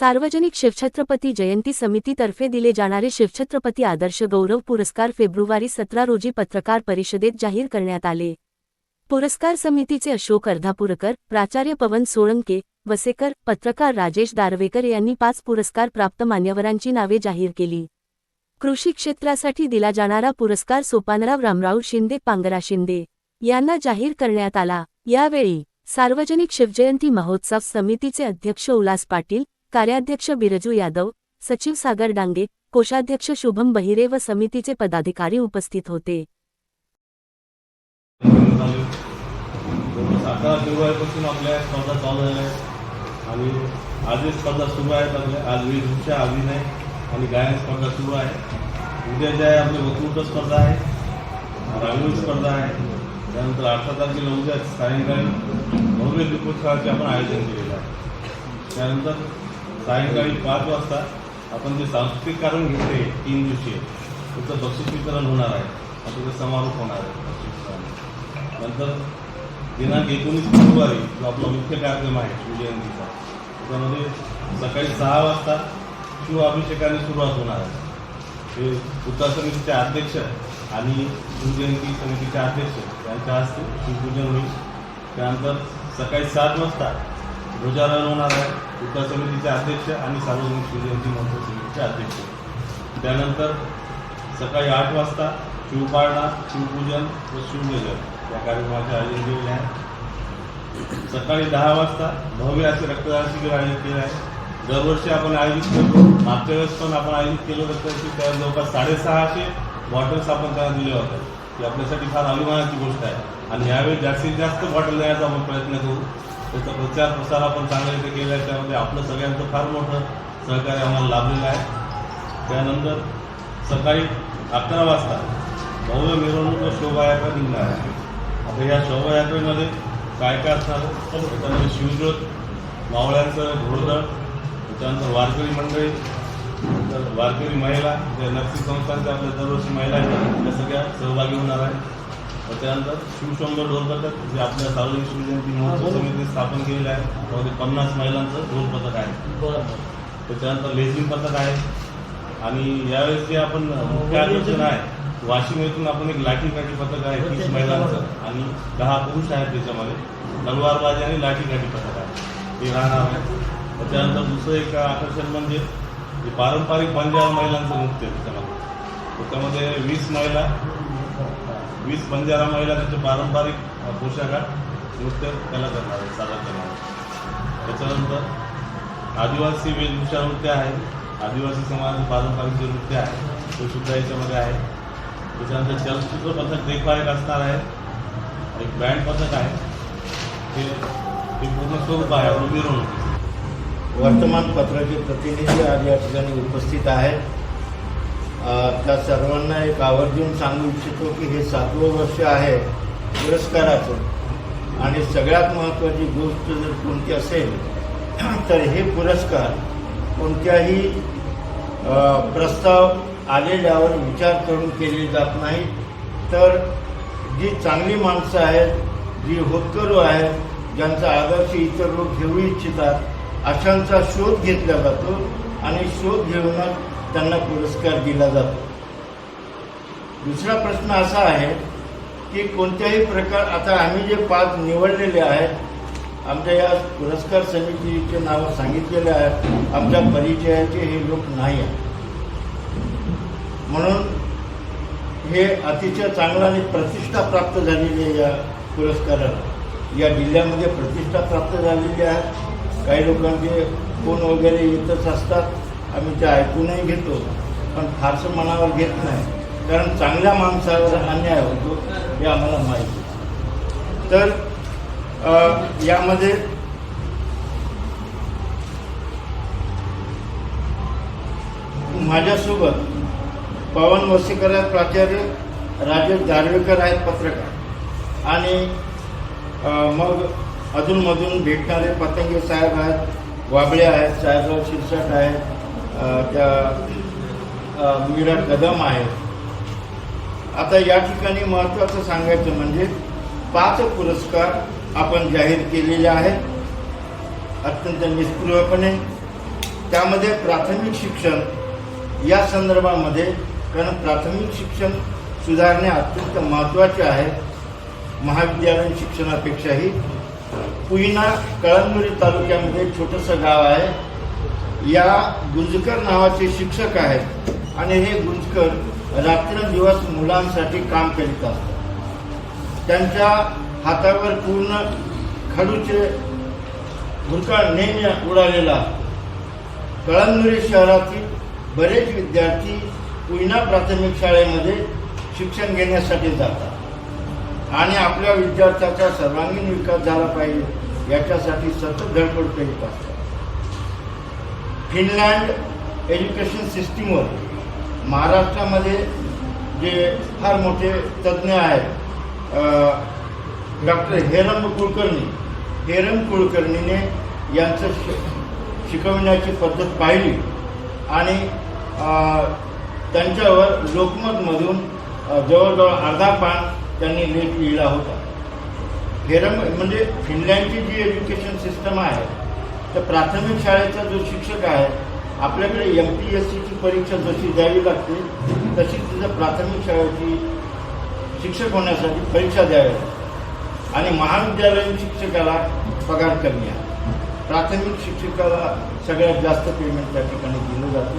सार्वजनिक शिवछत्रपती जयंती समितीतर्फे दिले जाणारे शिवछत्रपती आदर्श गौरव पुरस्कार फेब्रुवारी सतरा रोजी पत्रकार परिषदेत जाहीर करण्यात आले. पुरस्कार समितीचे अशोक अर्धापूरकर प्राचार्य पवन सोळंके वसेकर पत्रकार राजेश दारवेकर यांनी पाच पुरस्कार प्राप्त मान्यवरांची नावे जाहीर केली. कृषी क्षेत्रासाठी दिला जाणारा पुरस्कार सोपानराव रामराव शिंदे पांगरा शिंदे यांना जाहीर करण्यात आला. यावेळी सार्वजनिक शिवजयंती महोत्सव समितीचे अध्यक्ष उल्हास पाटील कार्याध्यक्ष बिरजू यादव सचिव सागर डांगे कोषाध्यक्ष शुभम बहिरे व समितीचे पदाधिकारी उपस्थित होते. अकरा फेब्रुवारीपासून आपल्या स्पर्धा चालू झाल्या आहेत. आणि आजही स्पर्धा सुरू आहेत आपल्या. आज आधी नाही आणि गायन स्पर्धा सुरू आहे. उद्या जे आहे आपली वक्तृत्व स्पर्धा आहे रांगोळी स्पर्धा आहे त्यानंतर अठरा तारखेला उद्या सायंकाळी भव्य दीपोत्सवाचे आपण आयोजन केलेलं आहे. त्यानंतर सायंकाळी पाच वाजता आपण जे सांस्कृतिक कारण घेतले तीन दिवशी त्याचं बक्षीस वितरण होणार आहे. आणि त्याचा समारोप होणार आहे बक्षीस नंतर दिनांक एकोणीस फेब्रुवारी जो आपला मुख्य कार्यक्रम आहे शिवजयंतीचा त्याच्यामध्ये सकाळी सहा वाजता शिवअभिषेकाने सुरुवात होणार आहे. हे उत्तर समितीचे अध्यक्ष आणि शिवजयंती समितीचे अध्यक्ष यांच्या हस्ते शिवपूजन होईल. त्यानंतर सकाळी सात वाजता ध्वजारोहण होणार आहे. उत्तर समितीचे अध्यक्ष आणि सार्वजनिक शिवजयंती महोत्सव समितीचे अध्यक्ष. त्यानंतर सकाळी आठ वाजता शिवपाळणा शिवपूजन व शिवभजन या कार्यक्रमाचे आयोजन केलेले आहे. सकाळी दहा वाजता भव्य असे रक्तदान शिबिर आयोजित केले आहे. दरवर्षी आपण आयोजित करतो. मागच्या वेळेस पण आपण आयोजित केलं रक्तदान शिबिर त्या जवळपास साडेसहाशे बॉटल्स आपण त्यांना दिल्या होत्या. ही आपल्यासाठी फार अभिमानाची गोष्ट आहे. आणि यावेळी जास्तीत जास्त बॉटल द्यायचा आपण प्रयत्न करू. त्याचा प्रचार प्रसार आपण चांगल्या रीती केला आहे. त्यामध्ये आपलं सगळ्यांचं फार मोठं सहकार्य आम्हाला लाभलेलं आहे. त्यानंतर सकाळी अकरा वाजता भव्य मिरवणूक शोभायात्रा निघणार आहे. आता या शोभायात्रेमध्ये काय काय असणार त्याच्यामध्ये शिवज्योत मावळ्यांचं घोडदळ त्याच्यानंतर वारकरी मंडळी नंतर वारकरी महिला ज्या नर्सिंग संस्थांच्या आपल्या दरवर्षी महिला आहेत त्या सगळ्या सहभागी होणार आहे त्यानंतर शिवशंभर ढोल पथक जे आपल्या सार्वजनिक शिवजयंती महोत्सव समितीने स्थापन केलेलं आहे त्यामध्ये पन्नास महिलांचं ढोल पथक आहे त्याच्यानंतर लेझिम पथक आहे. आणि यावेळेस जे आपण मुख्य आकर्षण आहे वाशिम येथून आपण एक लाठी काठी पथक आहे तीस महिलांचं आणि दहा पुरुष आहेत त्याच्यामध्ये. तलवारबाजी आणि लाठी काठी पथक आहे. ते राहणार आहे. त्याच्यानंतर दुसरं एक आकर्षण म्हणजे जे पारंपरिक बंजारा महिलांचं नृत्य त्याच्यामध्ये. त्याच्यामध्ये वीस महिला वीस बंजारा महिला त्यांचे पारंपरिक अ, पोशाखात नृत्य त्याला करणार आहे सादर करणार आहे. त्याच्यानंतर आदिवासी वेशभूषा नृत्य आहे. आदिवासी समाज पारंपरिक जे नृत्य आहे ते सुद्धा याच्यामध्ये आहे. त्याच्यानंतर चलचित्र पथक देखभाल एक असणार आहे. एक बँड पथक आहे. ते ते पूर्ण स्वरूप आहे आपलं मिरवणूक वर्तमानपत्राचे प्रतिनिधी आज या ठिकाणी उपस्थित आहेत. त्या सर्वांना एक आवर्जून सांगू इच्छितो की हे सातवं वर्ष आहे पुरस्काराचं. आणि सगळ्यात महत्त्वाची गोष्ट जर कोणती असेल तर हे पुरस्कार कोणत्याही प्रस्ताव आलेल्यावर विचार करून केले जात नाही तर जी चांगली माणसं आहेत जी होतकरू आहेत ज्यांचा आदर्श इतर लोक घेऊ इच्छितात अशांचा शोध घेतला जातो. आणि शोध घेऊनच त्यांना पुरस्कार दिला जातो. दुसरा प्रश्न असा आहे की कोणत्याही प्रकार आता आम्ही जे पाच निवडलेले आहेत आमच्या या पुरस्कार समितीचे नावं सांगितलेले आहेत आमच्या परिचयाचे हे लोक नाही आहेत. म्हणून हे अतिशय चांगलं आणि प्रतिष्ठा प्राप्त झालेली आहे या पुरस्काराला. या जिल्ह्यामध्ये प्रतिष्ठा प्राप्त झालेली आहे. काही लोकांचे फोन वगैरे येतच असतात. आम्ही ते ऐकूनही घेतो पण फारसं मनावर घेत नाही कारण चांगल्या माणसावर अन्याय होतो हे आम्हाला माहिती आहे. तर यामध्ये माझ्यासोबत पवन वसेकर प्राचार्य राजेश दारवेकर आहेत पत्रकार आणि मग अधूनमधून भेटणारे पतंगे साहेब आहेत वाबळे आहेत साहेबराव शिरसाट आहेत त्या मीरा कदम आहेत आता या ठिकाणी महत्त्वाचं सांगायचं म्हणजे पाच पुरस्कार आपण जाहीर केलेले आहेत. अत्यंत निष्क्रियपणे त्यामध्ये प्राथमिक शिक्षण या संदर्भामध्ये कारण प्राथमिक शिक्षण सुधारणे अत्यंत महत्त्वाचे आहे. महाविद्यालयीन शिक्षणापेक्षाही. पुईना कळमनुरी तालुक्यामध्ये छोटंसं गाव आहे. या गुंजकर नावाचे शिक्षक आहेत आणि हे गुंजकर रात्रंदिवस मुलांसाठी काम करीत असतात. त्यांच्या हातावर पूर्ण खडूचे भुरकाळ नेहमी उडालेला. असतो कळमनुरी शहरातील बरेच विद्यार्थी पुईना प्राथमिक शाळेमध्ये शिक्षण घेण्यासाठी जातात. आणि आपल्या विद्यार्थ्याचा सर्वांगीण विकास झाला पाहिजे याच्यासाठी सतत धडपड करीत असतात. फिनलँड एज्युकेशन सिस्टीमवर महाराष्ट्रामध्ये जे फार मोठे तज्ज्ञ आहेत डॉक्टर हेरम कुलकर्णी हेरम कुलकर्णीने यांचं शि शिकवण्याची पद्धत पाहिली आणि त्यांच्यावर लोकमतमधून जवळजवळ अर्धा पान त्यांनी लेख लिहिला होता. हेरम म्हणजे फिनलँडची जी एज्युकेशन सिस्टम आहे तर प्राथमिक शाळेचा जो शिक्षक आहे आपल्याकडे एम पी एस सीची परीक्षा जशी द्यावी लागते तशी तिथं प्राथमिक शाळेची शिक्षक होण्यासाठी परीक्षा द्यावी लागते. आणि महाविद्यालयीन शिक्षकाला पगार कमी आहे. प्राथमिक शिक्षकाला सगळ्यात जास्त पेमेंट त्या ठिकाणी दिलं जातं.